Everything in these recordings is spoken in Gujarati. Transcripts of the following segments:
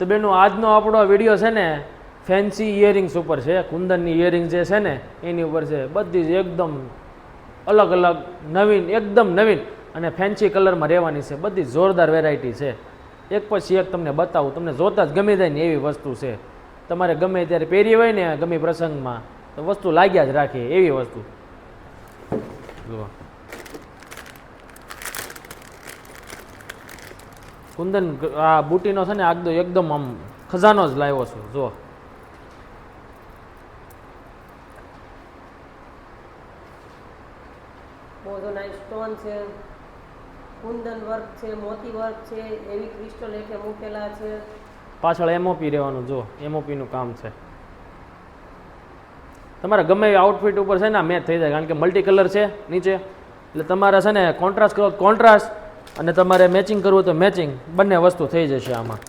તો બેનો, આજનો આપણો વીડિયો છે ને ફેન્સી ઇયરિંગ્સ ઉપર છે, કુંદનની ઇયરિંગ જે છે ને, એની ઉપર છે. બધી જ એકદમ અલગ અલગ, નવીન, એકદમ નવીન અને ફેન્સી કલરમાં રહેવાની છે. બધી જોરદાર વેરાયટી છે. એક પછી એક તમને બતાવું. તમને જોતા જ ગમે જાય ને એવી વસ્તુ છે. તમારે ગમે ત્યારે પહેરી હોય ને ગમે પ્રસંગમાં, તો વસ્તુ લાગ્યા જ રાખે એવી વસ્તુ. જુઓ. કુંદન આ બુટીનો છે ને આગદો એકદમ આમ ખજાનો જ લાવ્યો છું જો મોઝોનાઇટ સ્ટોન છે. કુંદન વર્ક છે મોતી વર્ક છે એવી ક્રિસ્ટલ એટલે મૂકેલા છે. પાછળ એમઓપી રહેવાનું જો એમઓપીનું કામ છે. તમારે ગમે એ આઉટફિટ ઉપર છે ને મેચ થઈ જાય કારણ કે મલ્ટી કલર છે નીચે. એટલે તમારે છે ને કોન્ટ્રાસ્ટ કરો કોન્ટ્રાસ્ટ અને તમારે મેચિંગ કરવું તો મેચિંગ બંને વસ્તુ થઈ જશે આમાં.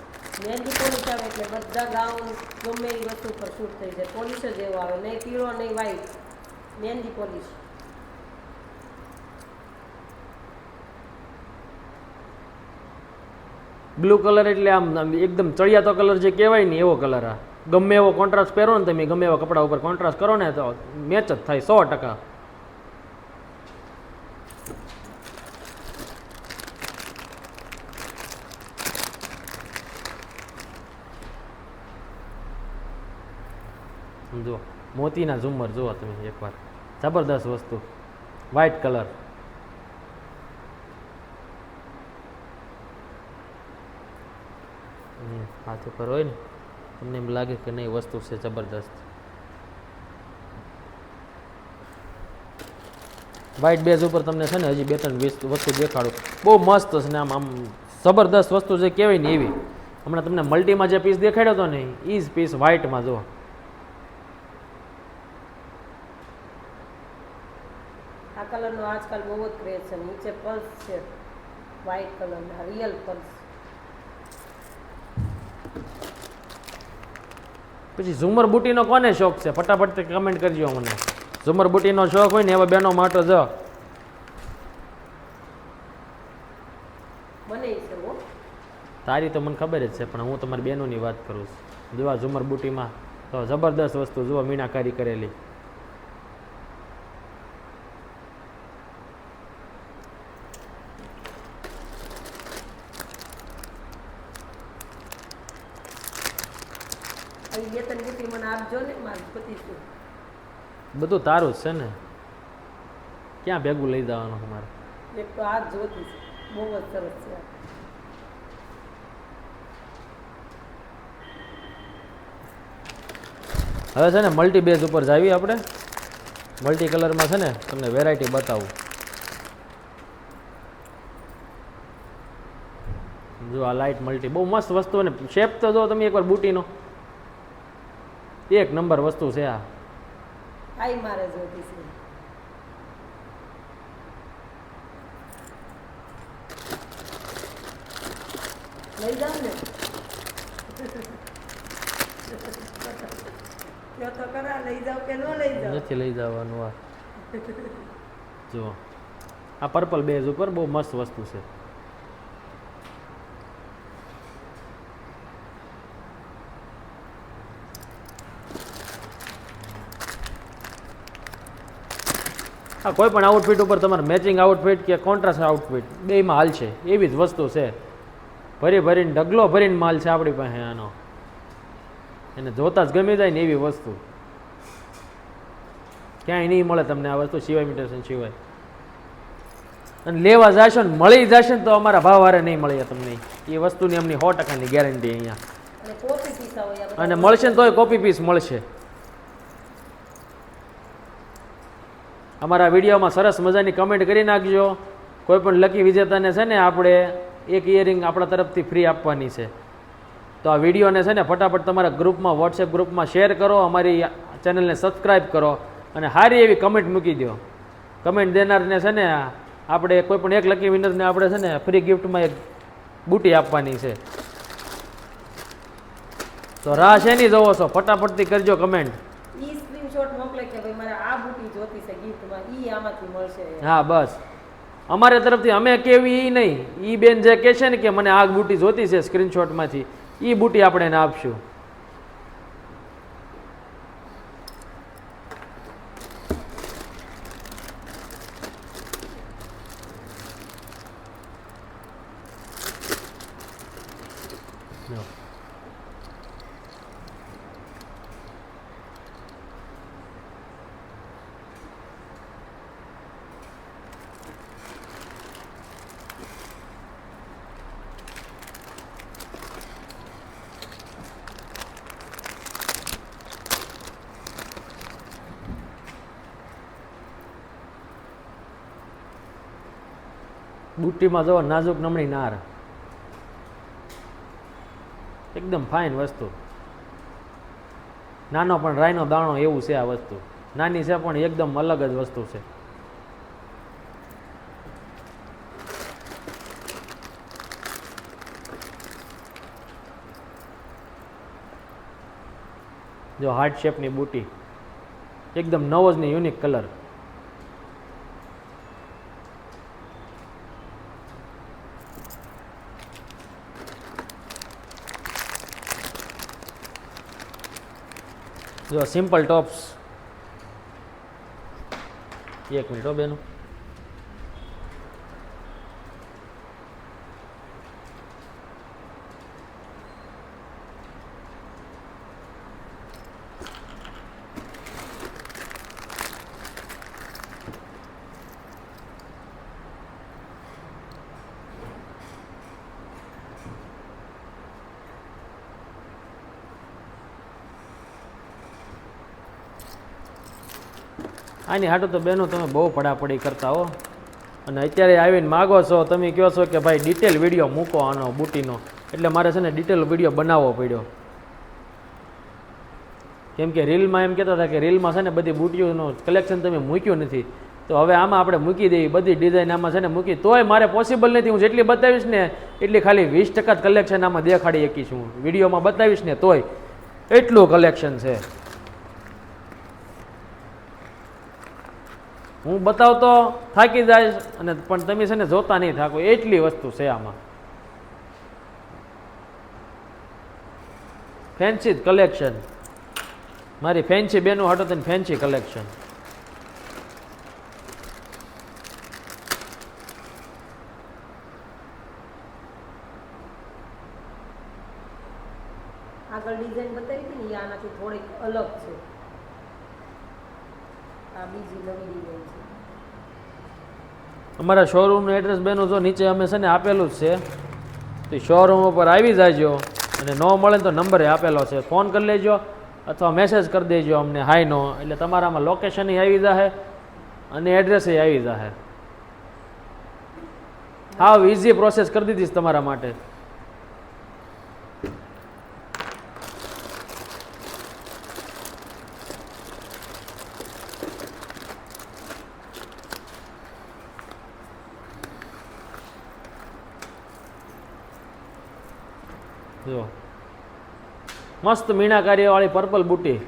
મહેંદી પોલીસ આવે એટલે બધા ગાઉન ગમે એ વસ્તુ પર શૂટ થઈ જાય. પોલીસ જ એવો આવે. નહીં પીળો નહીં white mehndi police blue colour એટલે આમ એકદમ ચડિયાતો કલર જે કહેવાય ને એવો કલર આ. ગમે એવો કોન્ટ્રાસ્ટ પહેરો ને તમે ગમે એવા કપડા ઉપર કોન્ટ્રાસ્ટ કરો ને તો મેચ જ થાય સો ટકા. જુઓ, મોતીના ઝુમ્મર જુઓ તમે એકવાર. જબરદસ્ત વસ્તુ. વ્હાઇટ કલર હાથ ઉપર હોય ને. તમને એમ લાગે કે નહીં, વસ્તુ છે જબરદસ્ત. વ્હાઇટ બેઝ ઉપર તમને છે ને હજી બે ત્રણ વીસ વસ્તુ દેખાડું. બહુ મસ્ત છે ને આમ આમ જબરદસ્ત વસ્તુ છે કહેવાય ને એવી. હમણાં તમને મલ્ટીમાં જે પીસ દેખાડ્યો હતો ને એ જ પીસ વ્હાઇટમાં જો કલરનો આજકાલ બહુ જ ક્રેઝ છે નીચે પલ્સ છે વ્હાઈટ કલરના રિયલ પલ્સ પછી ઝુમર બુટીનો કોને શોખ છે? ફટાફટ કમેન્ટ કરજો મને ઝુમર બુટીનો શોખ હોય ને એવા બેનો માટે જો. તારી તો મને ખબર જ છે પણ હું તમારી બહેનોની વાત કરું છું. જોવા ઝુમર બુટીમાં તો જબરદસ્ત વસ્તુ જોવા મીણાકારી કરેલી અહીં બે ત્રણ બુટી મને આપજો ને મારું પતિ શું બધું તારું જ છે ને. ક્યાં ભેગું લઈ જવાનું તમારે એક તો આ જોતી બહુ જ સરસ છે. હવે છે ને મલ્ટી બેઝ ઉપર જાવી આપણે. મલ્ટી કલરમાં છે ને તમને વેરાયટી બતાવું. જો આ લાઇટ મલ્ટી બહુ મસ્ત વસ્તુ અને શેપ તો જો તમે એકવાર બુટીનો. એક નંબર વસ્તુ છે આ. આઈ મારે જોતી છે. લઈ જાવ ને. તો ખરા લઈ જાવ કે ન લઈ જાવ નથી લઈ જવાનું આ. જુઓ આ પર્પલ બેઝ ઉપર બહુ મસ્ત વસ્તુ છે. હા કોઈ પણ આઉટફિટ ઉપર તમારે મેચિંગ આઉટફિટ કે કોન્ટ્રાસ્ટ આઉટફિટ બેમાં હાલ છે. એવી જ વસ્તુ છે. ભરી ભરીને ઢગલો ભરીને માલ છે આપણી પાસે આનો. એને જોતા જ ગમી જાય ને એવી વસ્તુ. ક્યાંય નહીં મળે તમને આ વસ્તુ સિવાય મીટરસન સિવાય. અને લેવા જશો ને મળી જશે ને તો અમારા ભાવ વારે નહીં મળે તમને. એ વસ્તુની અમની સો ટકાની ગેરંટી અહીંયા. અને મળશે ને તોય કોપી પીસ મળશે. અમારા વિડીયોમાં સરસ મજાની કમેન્ટ કરી નાખજો. કોઈ પણ લકી વિજેતાને છે ને આપણે એક ઇયરિંગ આપણા તરફથી ફ્રી આપવાની છે. તો આ વિડીયોને છે ને ફટાફટ તમારા ગ્રુપમાં વોટ્સએપ ગ્રુપમાં શેર કરો, અમારી ચેનલને સબસ્ક્રાઈબ કરો અને સારી એવી કમેન્ટ મૂકી દો કમેન્ટ દેનારને છે ને આપણે કોઈ પણ એક લકી વિનરને આપણે છે ને ફ્રી ગિફ્ટમાં એક બુટી આપવાની છે. તો રાહ શેની જોવો છો, ફટાફટથી કરજો કમેન્ટ સ્ક્રીનશોટ મોકલે કે ભાઈ મારે આ બુટી જોતી છે ગિફ્ટમાં, ઈ આમાંથી મળશે. હા, બસ. અમારે તરફથી અમે કેવી એ નહીં. એ બેન જે કહે છે ને કે મને આ બુટી જોતી છે સ્ક્રીનશોટમાંથી એ બુટી આપણે એને આપશું જો. બુટ્ટીમાં જો નાજુક નમણી નાર. એકદમ ફાઇન વસ્તુ. નાનો પણ રાયનો દાણો એવું છે આ વસ્તુ. નાની છે પણ એકદમ અલગ જ વસ્તુ છે. જો હાર્ટ શેપની બુટી. એકદમ નવો જ ને યુનિક કલર જો સિમ્પલ ટોપ્સ એક મિનિટ હો બેનું. આની હાટું તો બેનો તમે બહુ પડાપડી કરતા હો. અને અત્યારે આવીને માગો છો, તમે કહો છો કે ભાઈ ડિટેલ વીડિયો મૂકો આનો બુટીનો. એટલે મારે છે ને ડિટેલ વીડિયો બનાવવો પડ્યો. કેમ કે રીલમાં એમ કહેતા હતા કે રીલમાં છે ને બધી બુટીઓનું કલેક્શન તમે મૂક્યું નથી. તો હવે આમાં આપણે મૂકી દઈએ બધી ડિઝાઇન આમાં છે ને મૂકી. તોય મારે પોસિબલ નથી, હું જેટલી બતાવીશ ને એટલી ખાલી વીસ ટકા કલેક્શન આમાં દેખાડી શકીશ હું. વિડીયોમાં બતાવીશ ને તોય એટલું કલેક્શન છે. હું બતાવતો થાકી જાય અને પણ તમે છે ને જોતા નહીં થાકો, એટલી વસ્તુ છે આમાં. ફેન્સી કલેક્શન મારી ફેન્સી બેનું હાટો તેને ફેન્સી કલેક્શન આગળ ડિઝાઇન બતાવી હતી ને આનાથી થોડીક અલગ છે. આ બીજી નવી ડિઝાઇન અમારા શોરૂમનું એડ્રેસ બેનો જો નીચે અમે ને આપેલું જ છે, તો શોરૂમ ઉપર આવી જાજો અને ન મળે તો નંબરે આપેલો છે. ફોન કરી લેજો અથવા મેસેજ કરી દેજો અમને હાઈનો એટલે તમારામાં લોકેશન આવી જશે અને એડ્રેસે આવી જશે હાવ ઇઝી પ્રોસેસ કરી દીધી તમારા માટે. જો. મસ્ત મીણાકારીવાળી પર્પલ બુટી.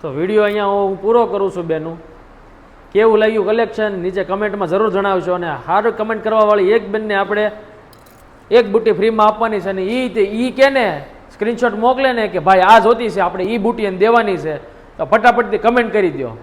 તો વીડિયો અહીંયા હું પૂરો કરું છું બેનું. કેવું લાગ્યું કલેક્શન નીચે કમેન્ટમાં જરૂર જણાવશો અને હાર કમેન્ટ કરવાવાળી એક બેનને આપણે એક બુટી ફ્રીમાં આપવાની છે અને એ તે એ કે ને સ્ક્રીનશોટ મોકલે ને કે ભાઈ આ જોતી છે, આપણે એ બુટી એને દેવાની છે. તો ફટાફટથી કમેન્ટ કરી દો